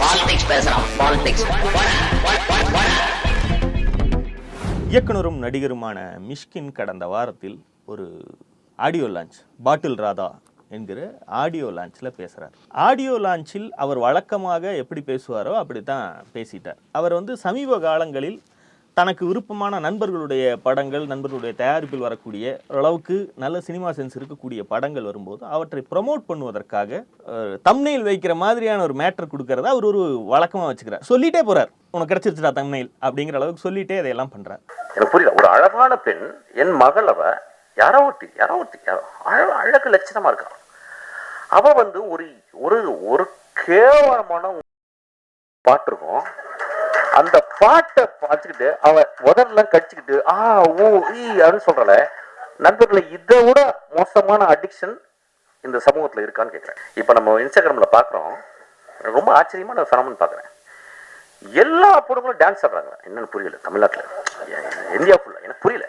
Politics பேசுறான் politics இயக்குனரும் நடிகருமான மிஷ்கின் கடந்த வாரத்தில் ஒரு ஆடியோ லான்ச் பாட்டில் ராதா என்கிற ஆடியோ லான்ச்சில் பேசுகிறார் ஆடியோ லான்ச்சில் அவர் வழக்கமாக எப்படி பேசுவாரோ அப்படி தான் பேசிட்டார். அவர் வந்து சமீப காலங்களில் தனக்கு விருப்பமான நண்பர்களுடைய படங்கள் நண்பர்களுடைய தயாரிப்பில் வரக்கூடிய அளவுக்கு நல்ல சினிமா சென்ஸ் இருக்கக்கூடிய படங்கள் வரும்போது அவற்றை ப்ரமோட் பண்ணுவதற்காக தம்னெயில் வைக்கிற மாதிரியான ஒரு மேட்டர் கொடுக்கறத அவர் ஒரு வழக்கமாக வச்சுக்கிறார். சொல்லிட்டே போறார். உனக்கு கிடைச்சிருச்சுடா தம்னெயில் அப்படிங்கிற அளவுக்கு சொல்லிட்டே இதையெல்லாம் பண்றார். எனக்கு புரியல. ஒரு அழகான பெண் என் மகளவ யாரோ ஒட்டி யாரோ ஒட்டி யாரோ அழ அழகு லட்சணமா இருக்கா. அவ வந்து ஒரு ஒரு ஒரு கேவலமான பாட்டு இருக்கும் அந்த பாட்டை பார்த்துக்கிட்டு அவன் உதரெல்லாம் கடிச்சுக்கிட்டு ஆ ஓ ஈ அப்படின்னு சொல்றல. நண்பர்களை இதை விட மோசமான அடிக்ஷன் இந்த சமூகத்தில் இருக்கான்னு கேட்குறேன் இப்போ நம்ம இன்ஸ்டாகிராமில் பார்க்குறோம் ரொம்ப ஆச்சரியமாக நான் ஃபெனமன் பார்க்குறேன் எல்லா பொண்ணுங்களும் டான்ஸ் ஆடுறாங்க. என்னன்னு புரியல தமிழ்நாட்டில். இந்தியா ஃபுல்லாக எனக்கு புரியல.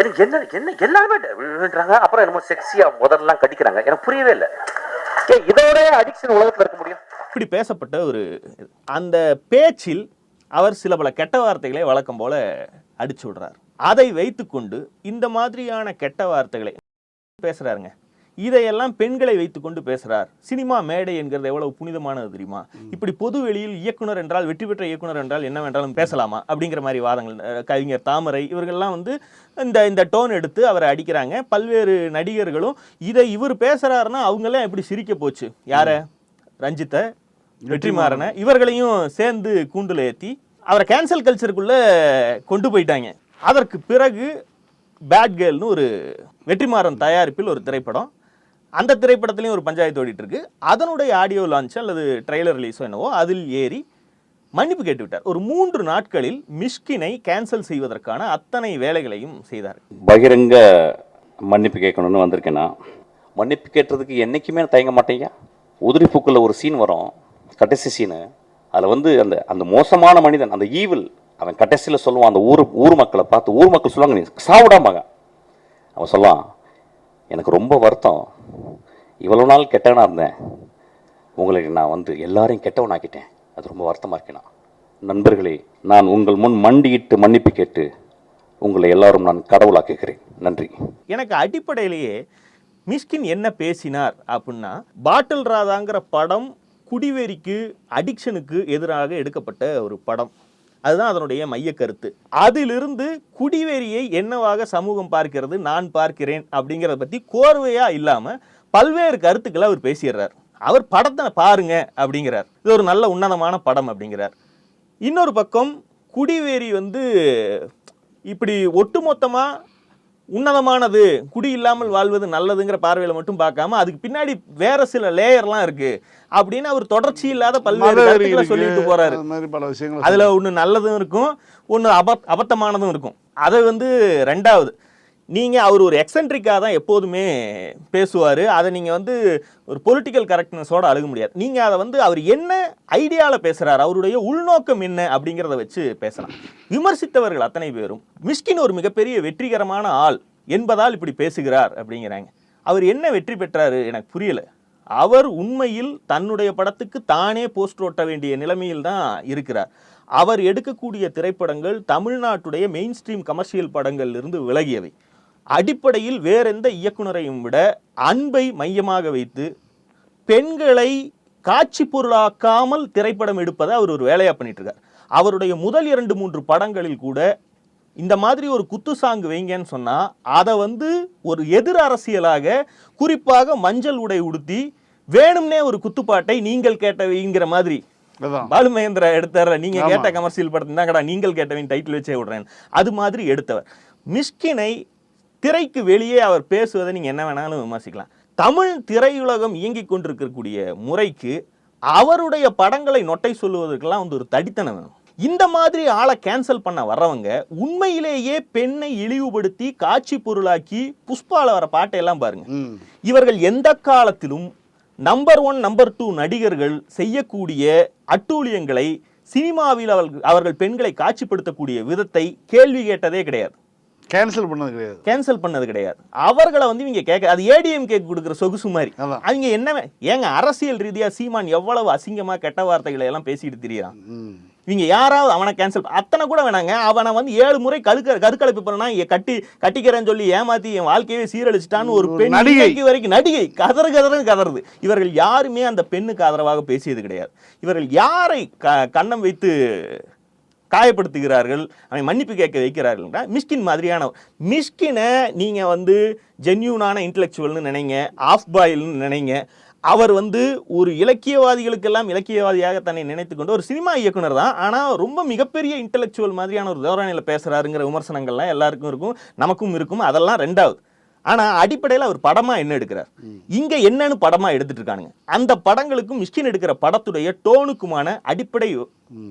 எனக்கு என்ன என்ன எல்லாருமே விழுன்றாங்க அப்புறம் என்னமோ செக்ஸியாக முதல்லாம் கடிக்கிறாங்க. எனக்கு புரியவே இல்லை. ஏ இதோட அடிக்ஷன் உலகத்தில் இருக்க முடியும்? இப்படி பேசப்பட்ட ஒரு. அந்த பேச்சில் அவர் சில பல கெட்ட வார்த்தைகளை வழக்கம் போல அடிச்சு விடுறார். அதை வைத்துக்கொண்டு இந்த மாதிரியான கெட்ட வார்த்தைகளை பேசுறாருங்க. இதையெல்லாம் பெண்களை வைத்துக்கொண்டு பேசுறார். சினிமா மேடை என்கிறது எவ்வளவு புனிதமானது தெரியுமா? இப்படி பொது வெளியில் இயக்குனர் என்றால் வெற்றி பெற்ற இயக்குனர் என்றால் என்னவென்றாலும் பேசலாமா? அப்படிங்கிற மாதிரி வாதங்கள் கவிஞர் தாமரை இவர்கள்லாம் வந்து இந்த இந்த டோன் எடுத்து அவரை அடிக்கிறாங்க. பல்வேறு நடிகர்களும் இதை இவர் பேசுறாருன்னா அவங்கெல்லாம் எப்படி சிரிக்க போச்சு? யார? ரஞ்சித்தை வெற்றிமாறனை. இவர்களையும் சேர்ந்து கூண்டுல ஏத்தி அவரை கேன்சல் கல்ச்சருக்குள்ள கொண்டு போயிட்டாங்க. அதற்கு பிறகு பேட் கேர்ள்னு ஒரு வெற்றிமாறன் தயாரிப்பில் ஒரு திரைப்படம். அந்த திரைப்படத்துலையும் ஒரு பஞ்சாயத்து ஓடிட்டு இருக்கு அதனுடைய ஆடியோ லான்ச் அல்லது ட்ரெய்லர் ரிலீஸோ என்னவோ அதில் ஏறி மன்னிப்பு கேட்டு விட்டார் ஒரு மூன்று நாட்களில் மிஷ்கினை கேன்சல் செய்வதற்கான அத்தனை வேலைகளையும் செய்தார். பகிரங்க மன்னிப்பு கேட்கணும்னு வந்திருக்கேன் நான். மன்னிப்பு கேட்டுறதுக்கு என்றைக்குமே தயங்க மாட்டேங்க உதிரி ஒரு சீன் வரும் கடைசி சீனு அதில் வந்து அந்த அந்த மோசமான மனிதன் அந்த ஈவில் அவன் கடைசியில் சொல்லுவான் அந்த ஊர் ஊர் மக்களை பார்த்து ஊர் மக்கள் சொல்லுவாங்க நீ சாவிடாமாங்க அவன் சொல்லான் எனக்கு ரொம்ப வருத்தம். இவ்வளோ நாள் கெட்டவனாக இருந்தேன். உங்களுக்கு நான் வந்து எல்லாரையும் கெட்டவனாக்கிட்டேன் அது ரொம்ப வருத்தமாக இருக்கேனா நண்பர்களே நான் உங்கள் முன் மண்டியிட்டு மன்னிப்பு கேட்டு உங்களை எல்லாரும் நான் கடவுளாக்குகிறேன். நன்றி. எனக்கு அடிப்படையிலேயே மிஷ்கின் என்ன பேசினார் அப்படின்னா பாட்டில் ராதாங்கிற படம் குடிவெறிக்கு அடிக்ஷனுக்கு எதிராக எடுக்கப்பட்ட ஒரு படம். அதுதான் அதனுடைய மைய கருத்து. அதிலிருந்து குடிவெறியை என்னவாக சமூகம் பார்க்கிறது நான் பார்க்கிறேன் அப்படிங்கிறத பற்றி கோர்வையாக இல்லாமல் பல்வேறு கருத்துக்களை அவர் பேசிடுறார். அவர் படத்தை பாருங்க அப்படிங்கிறார். இது ஒரு நல்ல உன்னதமான படம் அப்படிங்கிறார். இன்னொரு பக்கம் குடிவேரி வந்து இப்படி ஒட்டுமொத்தமாக உன்னதமானது குடி இல்லாமல் வாழ்வது நல்லதுங்கிற பார்வையில மட்டும் பார்க்காம அதுக்கு பின்னாடி வேற சில லேயர்லாம் இருக்கு அப்படின்னு அவர் தொடர்ச்சி இல்லாத பல்வேறு கருத்துக்களை சொல்லிட்டு போறாரு. அதுல ஒண்ணு நல்லதும் இருக்கும் ஒண்ணு அப அபத்தமானதும் இருக்கும். அதை வந்து ரெண்டாவது நீங்கள் அவர் ஒரு எக்ஸென்ட்ரிக்காக தான் எப்போதுமே பேசுவார். அதை நீங்கள் வந்து ஒரு பொலிட்டிக்கல் கரெக்ட்னஸோட அழுக முடியாது. நீங்கள் அதை வந்து அவர் என்ன ஐடியாவில் பேசுகிறார் அவருடைய உள்நோக்கம் என்ன அப்படிங்கிறத வச்சு பேசலாம். விமர்சித்தவர்கள் அத்தனை பேரும் மிஷ்கின் ஒரு மிகப்பெரிய வெற்றிகரமான ஆள் என்பதால் இப்படி பேசுகிறார் அப்படிங்கிறாங்க. அவர் என்ன வெற்றி பெற்றாரு எனக்கு புரியலை. அவர் உண்மையில் தன்னுடைய படத்துக்கு தானே போஸ்ட் ஓட்ட வேண்டிய நிலைமையில் தான் இருக்கிறார். அவர் எடுக்கக்கூடிய திரைப்படங்கள் தமிழ்நாட்டுடைய மெயின் ஸ்ட்ரீம் கமர்ஷியல் படங்கள் இருந்து விலகியவை. அடிப்படையில் வேறெந்த இயக்குனரையும் விட அன்பை மையமாக வைத்து பெண்களை காட்சி பொருளாக்காமல் திரைப்படம் எடுப்பதை அவர் ஒரு வேலையா பண்ணிட்டு இருக்கார் அவருடைய முதல் இரண்டு மூன்று படங்களில் கூட இந்த மாதிரி ஒரு குத்து சாங்கு வைங்கன்னு சொன்னா அதை வந்து ஒரு எதிர் அரசியலாக குறிப்பாக மஞ்சள் உடை உடுத்தி வேணும்னே ஒரு குத்துப்பாட்டை நீங்கள் கேட்ட வைங்கிற மாதிரி. பாலு மகேந்திரா எடுத்தார நீங்க. கேட்ட கமர்ஷியல் படத்தை தாங்கடா நீங்கள் கேட்டவின் டைட்டில் வச்சே விடுறேன். அது மாதிரி எடுத்தவர். மிஷ்கினை திரைக்கு வெளியே அவர் பேசுவதை நீங்க என்ன வேணாலும் விமர்சிக்கலாம். தமிழ் திரையுலகம் இயங்கிக் கொண்டிருக்கக்கூடிய முறைக்கு அவருடைய படங்களை நொட்டை சொல்லுவதற்கெல்லாம் வந்து ஒரு தடித்தனம் வேணும். இந்த மாதிரி ஆளை கேன்சல் பண்ண வர்றவங்க உண்மையிலேயே பெண்ணை இழிவுபடுத்தி காட்சி பொருளாக்கி புஷ்பால வர பாட்டையெல்லாம் பாருங்க. இவர்கள் எந்த காலத்திலும் நம்பர் ஒன் நம்பர் டூ நடிகர்கள் செய்யக்கூடிய அட்டூழியங்களை சினிமாவில் அவர்கள் அவர்கள் பெண்களை காட்சிப்படுத்தக்கூடிய விதத்தை கேள்வி கேட்டதே கிடையாது. கேன்சல் பண்ணது கிடையாது. கேன்சல் பண்ணது கிடையாது. அவர்களை வந்து இவங்க கேட்க அது ஏடிஎம் கேக் கொடுக்குற சொகுசு மாதிரி. அவங்க என்ன ஏங்க அரசியல் ரீதியா சீமான் எவ்வளவு அசிங்கமா கெட்ட வார்த்தைகளை எல்லாம் பேசிட்டு திரியறான்? ம். இவங்க யாராவது அவனை கேன்சல் அத்தனை கூட வேணாங்க. அவனை வந்து ஏழு முறை கருக்க கருக்கலைப்பு பண்ணா கட்டி கட்டிக்கிறேன்னு சொல்லி ஏமாத்தி என் வாழ்க்கையை சீரழிச்சிட்டான்னு ஒரு பெண் நடிகை. இன்னைக்கு வரைக்கும் நடிகை கதறு கதறுன்னு கதறுது. இவர்கள் யாருமே அந்த பெண்ணுக்கு ஆதரவாக பேசியது கிடையாது. இவர்கள் யாரை க கண்ணம் வைத்து காயப்படுத்துகிறார்கள் அவன் மன்னிப்பு கேட்க வைக்கிறார்கள்னா மிஷ்கின் மாதிரியான மிஷ்கினை நீங்கள் வந்து ஜென்யூனான இன்டெலெக்சுவல்னு நினைங்க ஆஃப் பாயில்னு நினைங்க அவர் வந்து ஒரு இலக்கியவாதிகளுக்கெல்லாம் இலக்கியவாதியாக தன்னை நினைத்து கொண்டு ஒரு சினிமா இயக்குனர் தான் ஆனால் ரொம்ப மிகப்பெரிய இன்டலெக்சுவல் மாதிரியான ஒரு தோரணையில் பேசுறாருங்கிற விமர்சனங்கள்லாம் எல்லாருக்கும் இருக்கும் நமக்கும் இருக்கும் அதெல்லாம் ரெண்டாவது. ஆனா அடிப்படையில் அவர் படமா என்ன எடுக்கிறார்? இங்க என்னன்னு படமா எடுத்துட்டு இருக்கானுங்க. அந்த படங்களுக்கும் மிஷ்கின் எடுக்கிற படத்துடைய டோனுக்குமான அடிப்படை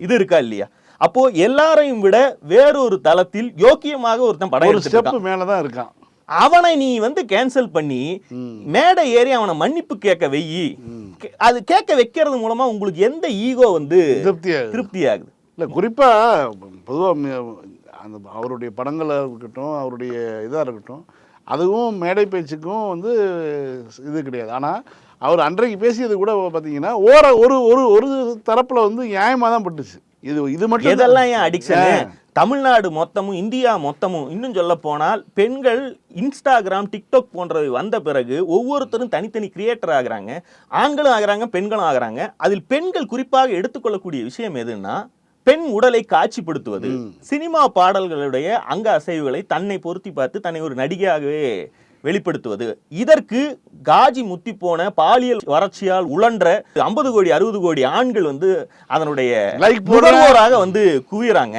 இது இருக்கா இல்லையா? அப்போ எல்லாரையும் விட வேறொரு தளத்தில் யோக்கியமாக ஒருத்தன் படம் எடுத்துட்டு இருக்கான். ஸ்டெப் மேல தான் இருக்கான். அவனை நீ வந்து கேன்சல் பண்ணி மேடை ஏறி அவனை மன்னிப்பு கேட்க வெயி. அது கேட்க வைக்கிறது மூலமா உங்களுக்கு எந்த ஈகோ வந்து திருப்தி ஆகுது இல்லை குறிப்பா பொதுவா மி- அந்த அவருடைய படங்களாக இருக்கட்டும் அவருடைய இதாக இருக்கட்டும் அதுவும் மேடை பேச்சுக்கும் வந்து இது கிடையாது. ஆனால் அவர் அன்றைக்கு பேசியது கூட பார்த்தீங்கன்னா ஓர ஒரு ஒரு ஒரு தரப்புல வந்து நியாயமாக தான் பட்டுச்சு. இது இது மட்டும் எதெல்லாம் ஏன் அடிக்ஷன் தமிழ்நாடு மொத்தமும் இந்தியா மொத்தமும் இன்னும் சொல்ல போனால் பெண்கள் இன்ஸ்டாகிராம் டிக்டாக் போன்றவை வந்த பிறகு ஒவ்வொருத்தரும் தனித்தனி கிரியேட்டர் ஆகுறாங்க. ஆண்களும் ஆகுறாங்க பெண்களும் ஆகுறாங்க. அதில் பெண்கள் குறிப்பாக எடுத்துக்கொள்ளக்கூடிய விஷயம் எதுன்னா பெண் உடலை காட்சிப்படுத்துவது. சினிமா பாடல்களுடைய அங்க அசைவுகளை தன்னை பொருத்தி பார்த்து தன்னை ஒரு நடிகையாகவே வெளிப்படுத்துவது. இதற்கு காஜி முத்தி போன பாலியல் வறட்சியால் உழன்ற ஐம்பது கோடி அறுபது கோடி ஆண்கள் வந்து அதனுடைய நுகர்வோராக வந்து குவியறாங்க.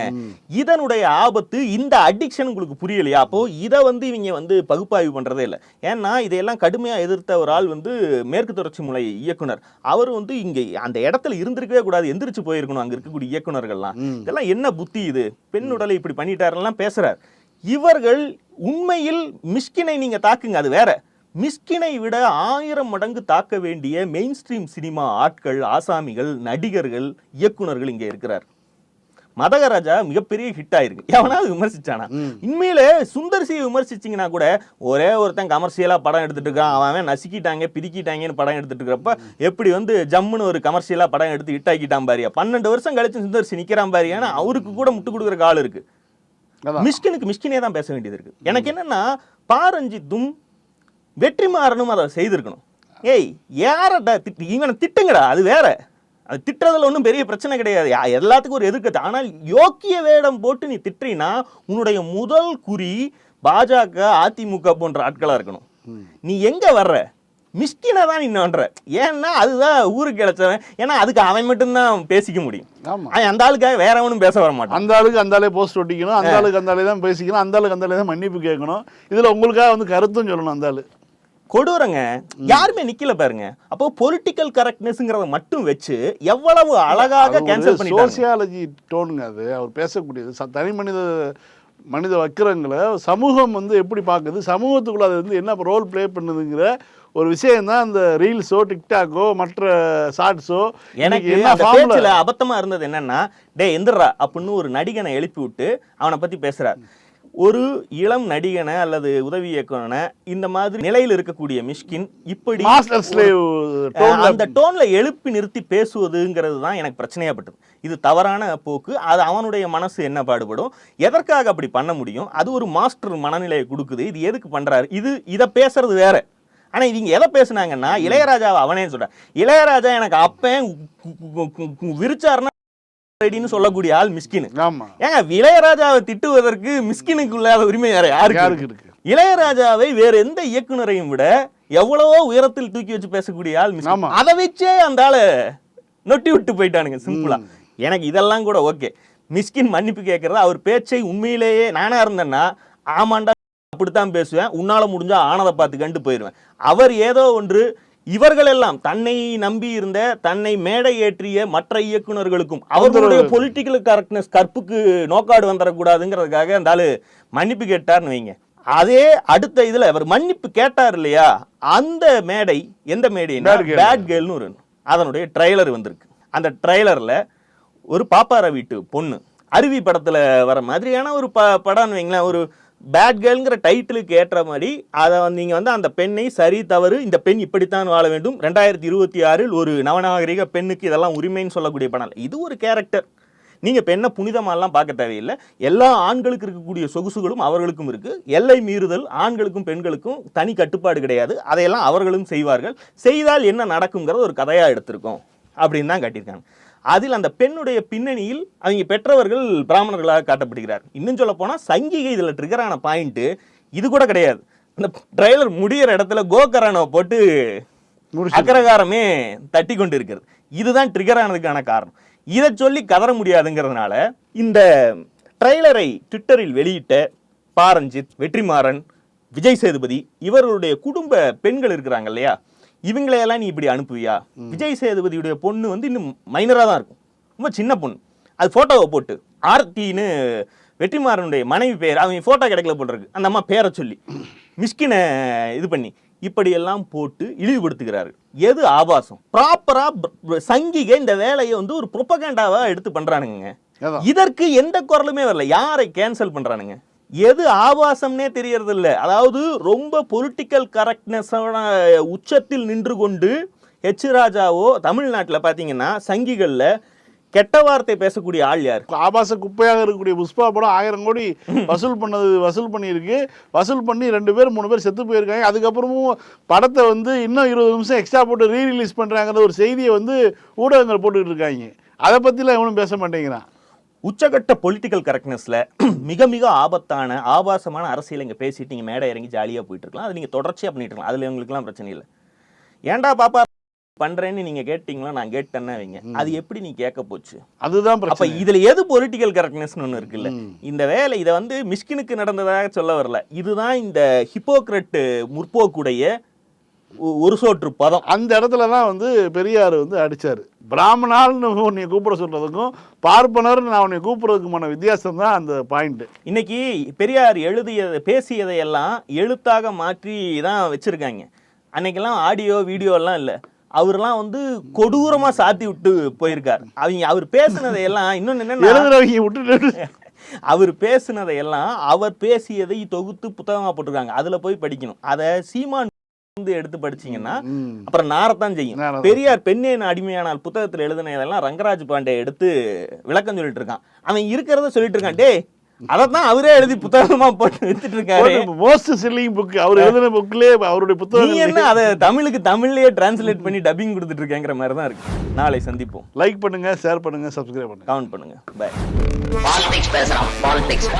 இதனுடைய ஆபத்து இந்த அடிக்ஷன் உங்களுக்கு புரியலையா? அப்போ இதை வந்து இவங்க வந்து பகுப்பாய்வு பண்றதே இல்லை. ஏன்னா இதையெல்லாம் கடுமையா எதிர்த்த ஒரு ஆள் வந்து மேற்கு தொடர்ச்சி முலை இயக்குனர். அவர் வந்து இங்க அந்த இடத்துல இருந்திருக்கவே கூடாது எந்திரிச்சு போயிருக்கணும் அங்க இருக்கக்கூடிய இயக்குனர்கள்லாம். இதெல்லாம் என்ன புத்தி இது? பெண் உடலை இப்படி பண்ணிட்டாருலாம் பேசுறார். இவர்கள் உண்மையில் மிஷ்கினை நீங்க தாக்குங்க அது வேற. மிஷ்கினை விட ஆயிரம் மடங்கு தாக்க வேண்டிய மெயின் ஸ்ட்ரீம் சினிமா ஆட்கள் ஆசாமிகள் நடிகர்கள் இயக்குனர்கள் இங்க இருக்கிறார். மதகராஜா மிகப்பெரிய ஹிட் ஆயிருக்கு. எவனாவது விமர்சிச்சானா? உண்மையில சுந்தர்சியை விமர்சிச்சீங்கன்னா கூட ஒரே ஒருத்தன் கமர்ஷியலா படம் எடுத்துட்டு இருக்கான் அவன் அவன் நசுக்கிட்டாங்க பிரிக்கிட்டாங்கன்னு படம் எடுத்துட்டு இருக்கிறப்ப எப்படி வந்து ஜம்முன்னு ஒரு கமர்ஷியலா படம் எடுத்து ஹிட் ஆக்கிட்டான் பாரியா? பன்னெண்டு வருஷம் கழிச்சு சுந்தர்சி நிக்கிறான் பாரியானா அவருக்கு கூட முட்டு கொடுக்குற ஆள் இருக்கு. அதான். மிஷ்கினுக்கு மிஷ்கினே தான் பேச வேண்டியது இருக்கு. எனக்கு என்னன்னா பாரஞ்சித்தும் வெற்றிமாறனும் அதை செய்திருக்கணும். ஏய் யாரடா திட்டு இவனை திட்டுங்கடா அது வேற. அது திட்டுறதுல ஒன்றும் பெரிய பிரச்சனை கிடையாது. எல்லாத்துக்கும் ஒரு எதிர்க்கத்து. ஆனால் யோக்கிய வேடம் போட்டு நீ திட்டுறீன்னா உன்னுடைய முதல் குறி பாஜக அதிமுக போன்ற ஆட்களா இருக்கணும். நீ எங்க வர்ற? மிஷ்கினை தான் நீ நோன்ற ஏன்னா அதுதான் ஊருக்கு கிடைச்சவன் ஏன்னா அதுக்கு அவன் மட்டும்தான் பேசிக்க முடியும். அந்த ஆளுக்காக வேற எவனும் பேச வர மாட்டான். அந்த ஆளுக்கு அந்த ஆளே போஸ்ட் ஒட்டிக்கணும். அந்த ஆளுக்கு அந்த ஆளே தான் பேசிக்கணும். அந்த ஆளுக்கு அந்த ஆளே தான் மன்னிப்பு கேட்கணும். இதுல உங்களுக்காக வந்து கருத்தும் சொல்லணும் அந்த ஆளு. கொடூரங்க. யாருமே நிக்கல பாருங்க. அப்போ பொலிட்டிக்கல் கரெக்ட்னஸ்ங்கிறத மட்டும் வச்சு எவ்வளவு அழகாக கேன்சல் பண்ணிட்டாங்க. சோசியாலஜி டோனுங்க அது. அவர் பேசக்கூடியது. தனி மனித மனித வக்கிரங்களை சமூகம் வந்து எப்படி பார்க்குது? சமூகத்துக்குள்ள அது வந்து என்ன ரோல் ப்ளே பண்ணுதுங்கிற ஒரு விஷயம் தான் அந்த ரீல்ஸோ டிக்டாக்கோ மற்ற ஷார்ட்ஸோ எனக்கு என்ன அபத்தமா இருந்தது என்னன்னா டே எந்திரா அப்படின்னு ஒரு நடிகனை எழுப்பி விட்டு அவனை பத்தி பேசுறார். ஒரு இளம் நடிகனை அல்லது உதவி இயக்குனனை இந்த மாதிரி நிலையில் இருக்கக்கூடிய மிஷ்கின் இப்படி அந்த டோன்ல எழுப்பி நிறுத்தி பேசுவதுங்கிறது தான் எனக்கு பிரச்சனையாப்பட்டது இது தவறான போக்கு. அது அவனுடைய மனசு என்ன பாடுபடும்? எதற்காக அப்படி பண்ண முடியும்? அது ஒரு மாஸ்டர் மனநிலையை கொடுக்குது. இது எதுக்கு பண்றாரு? இது இதை பேசுறது வேற. ஆனா இவங்க எதை பேசுனாங்கன்னா இளையராஜாவை அவனே சொல்றான். இளையராஜா எனக்கு அப்பன் விரிச்சாருன்னா ரெடின்னு சொல்லக்கூடிய ஆள் மிஸ்கின். ஆமா. ஏங்க இளையராஜாவை திட்டுவதற்கு மிஸ்கினுக்கு இல்லாத உரிமை வேற யாருக்கு இருக்கு? இளையராஜாவை வேற எந்த இயக்குனரையும் விட எவ்வளவோ உயரத்தில் தூக்கி வச்சு பேசக்கூடிய ஆள் மிஸ்கின். அதை வச்சே அந்த ஆளு நொட்டி விட்டு போயிட்டானுங்க சிம்பிளா. எனக்கு இதெல்லாம் கூட ஓகே. மிஸ்கின் மன்னிப்பு கேட்கறது அவர் பேச்சை உண்மையிலேயே நானா இருந்தேன்னா ஆமாண்டா அப்படித்தான் பேசுவேன். உன்னால முடிஞ்சா ஆனதை பார்த்து கண்டு போயிடுவேன். அவர் ஏதோ ஒன்று இவர்கள் எல்லாம் தன்னை நம்பி இருந்த தன்னை மேடை ஏற்றிய மற்ற இயக்குனர்களுக்கும் அவர்களுடைய பொலிட்டிக்கல் கரெக்ட்னஸ் கற்புக்கு நோக்காடு வந்துடக்கூடாதுங்கிறதுக்காக அந்த ஆளு மன்னிப்பு கேட்டார்னு வைங்க. அதே அடுத்த இதுல அவர் மன்னிப்பு கேட்டார் இல்லையா? அந்த மேடை எந்த Girl. பேட் கேர்ள்னு ஒரு அதனுடைய ட்ரைலர் வந்திருக்கு. அந்த ட்ரைலர்ல ஒரு பாப்பார வீட்டு பொண்ணு அருவி படத்துல வர மாதிரியான ஒரு ப படம்னு வைங்களேன். ஒரு பேட் கேர்ள்ங்கிற டைட்டிலுக்கு ஏற்ற மாதிரி அதை வந்து நீங்கள் வந்து அந்த பெண்ணை சரி தவறு இந்த பெண் இப்படித்தான் வாழ வேண்டும். ரெண்டாயிரத்தி இருபத்தி ஆறில் ஒரு நவநாகரிக பெண்ணுக்கு இதெல்லாம் உரிமைன்னு சொல்லக்கூடிய படம் இது ஒரு கேரக்டர் நீங்கள் பெண்ணை புனிதமாலாம் பார்க்க தேவையில்லை. எல்லா ஆண்களுக்கு இருக்கக்கூடிய சொகுசுகளும் அவர்களுக்கும் இருக்குது எல்லை மீறுதல் ஆண்களுக்கும் பெண்களுக்கும் தனி கட்டுப்பாடு கிடையாது. அதையெல்லாம் அவர்களும் செய்வார்கள். செய்தால் என்ன நடக்குங்கிறத ஒரு கதையாக எடுத்திருக்கோம். அப்படின்னு தான் காட்டியிருக்காங்க. அதில் அந்த பெண்ணுடைய பின்னணியில் அவங்க பெற்றவர்கள் பிராமணர்களாக காட்டப்படுகிறார். இன்னும் சொல்ல போனால் சங்கிகை இதில் ட்ரிகரான பாயிண்ட்டு இது கூட கிடையாது. அந்த ட்ரைலர் முடியிற இடத்துல கோகரானை போட்டு அக்கரகாரமே தட்டி கொண்டு இருக்கிறது இதுதான் ட்ரிகர் ஆனதுக்கான காரணம். இதை சொல்லி கதற முடியாதுங்கிறதுனால இந்த ட்ரெய்லரை ட்விட்டரில் வெளியிட்ட பாரஞ்சித் வெற்றிமாறன் விஜய் சேதுபதி இவர்களுடைய குடும்ப பெண்கள் இருக்கிறாங்க இல்லையா? இவங்களையெல்லாம் நீ இப்படி அனுப்புவியா? விஜய் சேதுபதியுடைய பொண்ணு வந்து இன்னும் மைனராக தான் இருக்கும். ரொம்ப சின்ன பொண்ணு. அது ஃபோட்டோவை போட்டு ஆர்த்தின்னு வெற்றிமாறனுடைய மனைவி பேர் அவங்க ஃபோட்டோ கிடைக்கல போட்டிருக்கு அந்த அம்மா பேரை சொல்லி மிஷ்கினை இது பண்ணி இப்படியெல்லாம் போட்டு இழிவுபடுத்துகிறாரு எது ஆபாசம்? ப்ராப்பரா சங்கிக இந்த வேலையை வந்து ஒரு ப்ரொபகேண்டாவா எடுத்து பண்றானுங்க. அதான். இதற்கு எந்த குரலுமே வரல. யாரை கேன்சல் பண்றானுங்க? எது ஆபாசம்னே தெரியறதில்ல. அதாவது ரொம்ப பொலிட்டிக்கல் கரெக்ட்னஸோட உச்சத்தில் நின்று கொண்டு ஹெச் ராஜாவோ தமிழ்நாட்டில் பார்த்தீங்கன்னா சங்கிகளில் கெட்ட வார்த்தை பேசக்கூடிய ஆள் யார்? ஆபாச குப்பையாக இருக்கக்கூடிய புஷ்பா படம் ஆயிரம் கோடி வசூல் பண்ணது வசூல் பண்ணியிருக்கு. வசூல் பண்ணி ரெண்டு பேர் மூணு பேர் செத்து போயிருக்காங்க. அதுக்கப்புறமும் படத்தை வந்து இன்னும் இருபது நிமிஷம் எக்ஸ்ட்ரா போட்டு ரீ ரிலீஸ் பண்ணுறாங்கிற ஒரு செய்தியை வந்து ஊடகங்கள் போட்டுக்கிட்டு இருக்காங்க. அதை பற்றிலாம் எவனும் பேச மாட்டேங்கிறான். உச்சகட்ட பொலிட்டிக்கல் கரெக்ட்னஸ்ல மிக மிக ஆபத்தான ஆபாசமான அரசியல் இங்க பேசிட்டு நீங்க மேடை இறங்கி ஜாலியா போயிட்டு இருக்கலாம். அது நீங்க தொடர்ச்சியா பண்ணிட்டு இருக்கலாம். அதுல உங்களுக்குலாம் பிரச்சனை இல்லை. ஏன்டா பாப்பா பண்றேன்னு நீங்க கேட்டீங்களா? நான் கேட்டேன்னா வைங்க. அது எப்படி நீ கேட்க போச்சு? அதுதான் அப்ப இதுல எது பொலிட்டிக்கல் கரெக்ட்னஸ்னு ஒண்ணு இருக்குல்ல? இந்த வேலை இதை வந்து மிஷ்கினுக்கு நடந்ததாக சொல்ல வரல. இதுதான் இந்த ஹிப்போக்ரட் முற்போக்குடைய ஒரு சோற்று பதம். அந்த இடத்துல தான் வந்து பெரியார் வந்து அடிச்சாரு. பிராமணால்னு உன்னை கூப்பிட சொல்றதுக்கும் பார்ப்பனர்னு நான் உன்னை கூப்பிடுறதுக்குமான வித்தியாசம் தான் அந்த பாயிண்ட் இன்னைக்கு பெரியார் எழுதியதை பேசியதையெல்லாம் எழுத்தாக மாற்றி தான் வச்சிருக்காங்க. அன்னைக்கெல்லாம் ஆடியோ வீடியோ எல்லாம் இல்ல. அவர்லாம் வந்து கொடூரமா சாத்தி விட்டு போயிருக்கார். அவங்க அவர் பேசுனதையெல்லாம் இன்னொன்னு என்னன்னா எழுதுறவங்க விட்டுட்டு அவர் பேசுனதையெல்லாம் அவர் பேசியதை தொகுத்து புத்தகமா போட்டிருக்காங்க. அதுல போய் படிக்கணும். அதை சீமான் வந்து எடுத்து படிச்சீங்கன்னா. அப்புறம் நாரத்தான் செய்யும். பெரியார் பெண்ணேன் அடிமையானால் புத்தகத்துல எழுதினதெல்லாம் ரங்கராஜ் பாண்டே எடுத்து விளக்கம் சொல்லிட்டு இருக்கான். அவன் இருக்கிறத சொல்லிட்டு இருக்கான். டேய் அதைத்தான் அவரே எழுதி புத்தகமா போட்டு வித்துட்டு இருக்காரு. மோஸ்ட் செல்லிங் புக் அவர் எழுதின புக்லயே அவருடைய நீ புத்தகம் என்ன அதை தமிழுக்கு தமிழ்லயே டிரான்ஸ்லேட் பண்ணி டப்பிங் கொடுத்துட்டு இருக்கேங்கிற மாதிரி தான் இருக்கு. நாளை சந்திப்போம். லைக் பண்ணுங்க ஷேர் பண்ணுங்க சப்ஸ்கிரைப் பண்ணுங்க. கமெண்ட் பண்ணுங்க. பை பாலிடிக்ஸ் பேசுறான் பாலிடிக்ஸ்